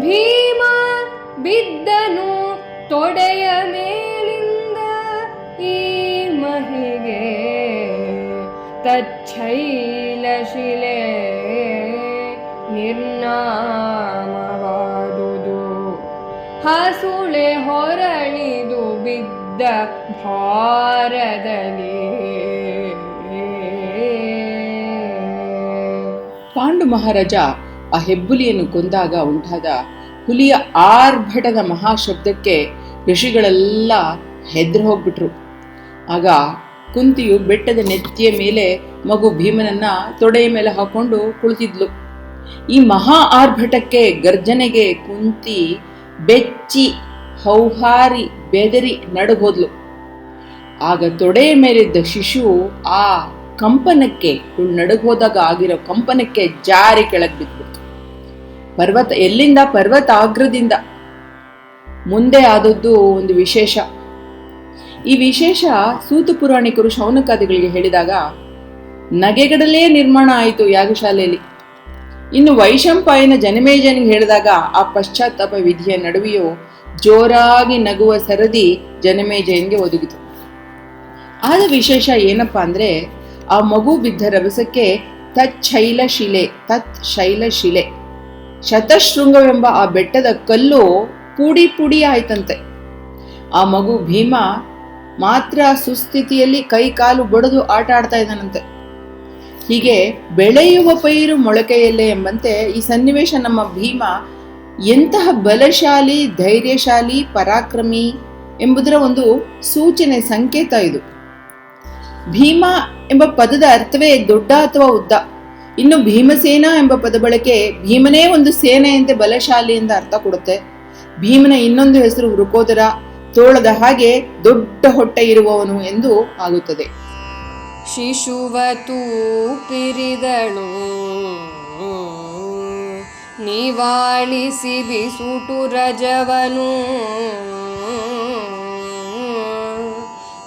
ಭೀಮ ಬಿದ್ದನು ತೊಡೆಯ ಮೇಲಿಂದ ಈ ಮಹಿಗೆ. ತೈಲ ಶಿಲೆ ನಿರ್ನಾಮವಾದುದು. ಹಸುಳೆ ಹೊರಳಿದು ಬಿದ್ದ ಭಾರದಲ್ಲಿ ಪಾಂಡು ಮಹಾರಾಜ ಆ ಹೆಬ್ಬುಲಿಯನ್ನು ಕೊಂದಾಗ ಉಂಟಾದ ಹುಲಿಯ ಆರ್ಭಟದ ಮಹಾಶಬ್ದಕ್ಕೆ ಋಷಿಗಳೆಲ್ಲ ಹೆದ್ರ ಹೋಗ್ಬಿಟ್ರು. ಆಗ ಕುಂತಿಯು ಬೆಟ್ಟದ ನೆತ್ತಿಯ ಮೇಲೆ ಮಗು ಭೀಮನನ್ನ ತೊಡೆಯ ಮೇಲೆ ಹಾಕೊಂಡು ಕುಳಿತಿದ್ಲು. ಈ ಮಹಾ ಆರ್ಭಟಕ್ಕೆ ಗರ್ಜನೆಗೆ ಕುಂತಿ ಬೆಚ್ಚಿ, ಹೌಹಾರಿ, ಬೆದರಿ ನಡಗೋದ್ಲು ಆಗ ತೊಡೆಯ ಮೇಲಿದ್ದ ಶಿಶು ಆ ಕಂಪನಕ್ಕೆ ಇವಳು ನಡುಗೋದಾಗ ಆಗಿರೋ ಕಂಪನಕ್ಕೆ ಜಾರಿ ಕೆಳಗೆ ಬಿದ್ಬಿಡ್ತು. ಪರ್ವತ, ಎಲ್ಲಿಂದ ಪರ್ವತಾಗ್ರದಿಂದ ಮುಂದೆ ಆದದ್ದು ಒಂದು ವಿಶೇಷ. ಈ ವಿಶೇಷ ಸೂತು ಪುರಾಣಿಕರು ಶೌನಕಾದಿಗಳಿಗೆ ಹೇಳಿದಾಗ, ನಗೆಗಡಲೇ ನಿರ್ಮಾಣ ಆಯಿತು ಯಾಗಶಾಲೆಯಲ್ಲಿ. ಇನ್ನು ವೈಶಂಪಾಯನ ಜನಮೇಜನಿಗೆ ಹೇಳಿದಾಗ, ಆ ಪಶ್ಚಾತ್ತಾಪ ವಿಧಿಯ ನಡುವೆಯೂ ಜೋರಾಗಿ ನಗುವ ಸರದಿ ಜನಮೇಜಯನ್ಗೆ ಒದಗಿತು. ಆದ ವಿಶೇಷ ಏನಪ್ಪಾ ಅಂದ್ರೆ ಆ ಮಗು ಬಿದ್ದ ರಭಸಕ್ಕೆ ತತ್ ಶಿಲೆ ತತ್ ಶೈಲಶಿಲೆ ಶತಶೃಂಗವೆಂಬ ಆ ಬೆಟ್ಟದ ಕಲ್ಲು ಪುಡಿ ಪುಡಿ ಆಯ್ತಂತೆ. ಆ ಮಗು ಭೀಮ ಮಾತ್ರ ಸುಸ್ಥಿತಿಯಲ್ಲಿ ಕೈ ಕಾಲು ಬಡಿದು ಆಟ ಆಡ್ತಾ ಇದ್ದಾನಂತೆ. ಹೀಗೆ ಬೆಳೆಯುವ ಪೈರು ಮೊಳಕೆಯಲ್ಲೇ ಎಂಬಂತೆ ಈ ಸನ್ನಿವೇಶ ನಮ್ಮ ಭೀಮ ಎಂತಹ ಬಲಶಾಲಿ, ಧೈರ್ಯಶಾಲಿ, ಪರಾಕ್ರಮಿ ಎಂಬುದರ ಒಂದು ಸೂಚನೆ, ಸಂಕೇತ ಇದು. ಭೀಮ ಎಂಬ ಪದದ ಅರ್ಥವೇ ದೊಡ್ಡ ಅಥವಾ ಉದ್ದ? ಇನ್ನು ಭೀಮಸೇನ ಎಂಬ ಪದ ಬಳಕೆ ಭೀಮನೇ ಒಂದು ಸೇನೆಯಂತೆ ಬಲಶಾಲಿ ಎಂದು ಅರ್ಥ ಕೊಡುತ್ತೆ. ಭೀಮನ ಇನ್ನೊಂದು ಹೆಸರು ವೃಕೋದರ. ತೋಳದ ಹಾಗೆ ದೊಡ್ಡ ಹೊಟ್ಟೆ ಇರುವವನು ಎಂದು ಆಗುತ್ತದೆ. ಶಿಶುವತೂ ಪಿರಿದಳು ನಿವಾಳಿಸಿ ಬಿಸುಟು ರಜವನು.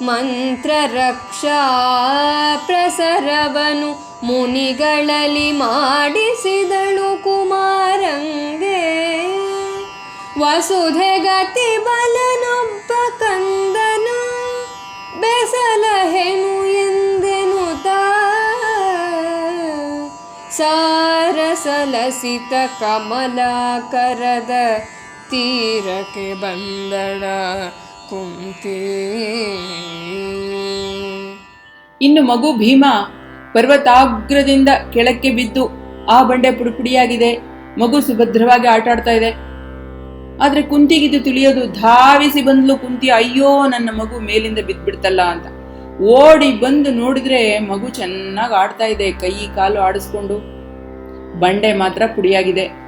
ಮಂತ್ರ ರಕ್ಷಾ ಪ್ರಸರವನು ಮುನಿಗಳಲ್ಲಿ ಮಾಡಿಸಿದಳು ಕುಮಾರಂಗೆ. ವಸುಧೆಗತಿ ಬಲನೊಬ್ಬ ಕಂದನು, ಬೆಸಲಹೆನು ಎಂದೆನು ಸಾರಸಲಸಿತ ಕಮಲಾಕರದ ತೀರಕ್ಕೆ ಬಂದಳ ಕುಂತಿ. ಇನ್ನು ಮಗು ಭೀಮ ಪರ್ವತಾಗ್ರದಿಂದ ಕೆಳಕ್ಕೆ ಬಿದ್ದು ಆ ಬಂಡೆ ಪುಡಿಪುಡಿಯಾಗಿದೆ. ಮಗು ಸುಭದ್ರವಾಗಿ ಆಟ ಆಡ್ತಾ ಇದೆ. ಆದ್ರೆ ಕುಂತಿಗಿದು ತಿಳಿಯೋದು ಧಾವಿಸಿ ಬಂದ್ಲು ಕುಂತಿ, ಅಯ್ಯೋ, ನನ್ನ ಮಗು ಮೇಲಿಂದ ಬಿದ್ದ್ಬಿಡ್ತಲ್ಲ ಅಂತ. ಓಡಿ ಬಂದು ನೋಡಿದ್ರೆ ಮಗು ಚೆನ್ನಾಗಿ ಆಡ್ತಾ ಇದೆ, ಕೈ ಕಾಲು ಆಡಿಸ್ಕೊಂಡು. ಬಂಡೆ ಮಾತ್ರ ಪುಡಿಯಾಗಿದೆ.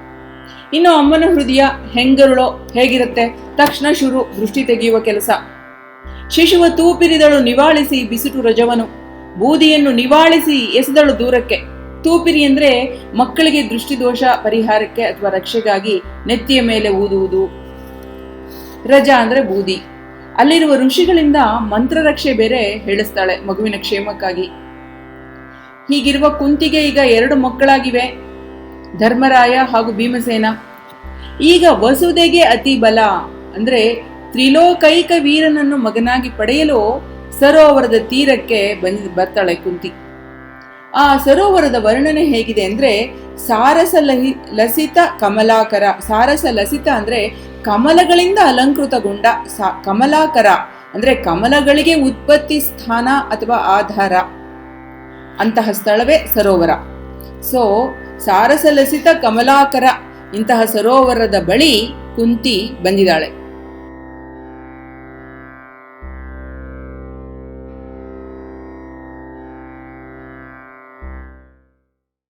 ಇನ್ನು ಅಮ್ಮನ ಹೃದಯ ಹೆಂಗರುಳೋ ಹೇಗಿರುತ್ತೆ? ತಕ್ಷಣ ಶುರು, ದೃಷ್ಟಿ ತೆಗೆಯುವ ಕೆಲಸ. ಶಿಶುವ ತೂಪಿರಿದಳು ನಿವಾಳಿಸಿ ಬಿಸಿಟು ರಜವನು. ಬೂದಿಯನ್ನು ನಿವಾಳಿಸಿ ಎಸೆದಳು ದೂರಕ್ಕೆ. ತೂಪಿರಿ ಅಂದ್ರೆ ಮಕ್ಕಳಿಗೆ ದೃಷ್ಟಿದೋಷ ಪರಿಹಾರಕ್ಕೆ ಅಥವಾ ರಕ್ಷೆಗಾಗಿ ನೆತ್ತಿಯ ಮೇಲೆ ಊದುವುದು. ರಜ ಅಂದ್ರೆ ಬೂದಿ. ಅಲ್ಲಿರುವ ಋಷಿಗಳಿಂದ ಮಂತ್ರ ರಕ್ಷೆ ಬೇರೆ ಹೇಳಿಸ್ತಾಳೆ ಮಗುವಿನ ಕ್ಷೇಮಕ್ಕಾಗಿ. ಹೀಗಿರುವ ಕುಂತಿಗೆ ಈಗ ಎರಡು ಮಕ್ಕಳಾಗಿವೆ. ಧರ್ಮರಾಯ ಹಾಗೂ ಭೀಮಸೇನ. ಈಗ ವಸುದೆಗೆ ಅತಿ ಬಲ ಅಂದ್ರೆ ತ್ರಿಲೋಕೈಕ ವೀರನನ್ನು ಮಗನಾಗಿ ಪಡೆಯಲು ಸರೋವರದ ತೀರಕ್ಕೆ ಬಂದ ಬರ್ತಾಳೆ ಕುಂತಿ. ಆ ಸರೋವರದ ವರ್ಣನೆ ಹೇಗಿದೆ ಅಂದ್ರೆ ಸಾರಸ ಲಹಿ, ಲಸಿತ ಕಮಲಾಕರ, ಸಾರಸ ಲಸಿತ ಅಂದ್ರೆ ಕಮಲಗಳಿಂದ ಅಲಂಕೃತಗೊಂಡ ಕಮಲಾಕರ ಅಂದ್ರೆ ಕಮಲಗಳಿಗೆ ಉತ್ಪತ್ತಿ ಸ್ಥಾನ ಅಥವಾ ಆಧಾರ ಅಂತಹ ಸ್ಥಳವೇ ಸರೋವರ. ಸೊ ಸಾರಸಲಸಿತ ಕಮಲಾಕರ ಇಂತಹ ಸರೋವರದ ಬಳಿ ಕುಂತಿ ಬಂದಿದ್ದಾಳೆ.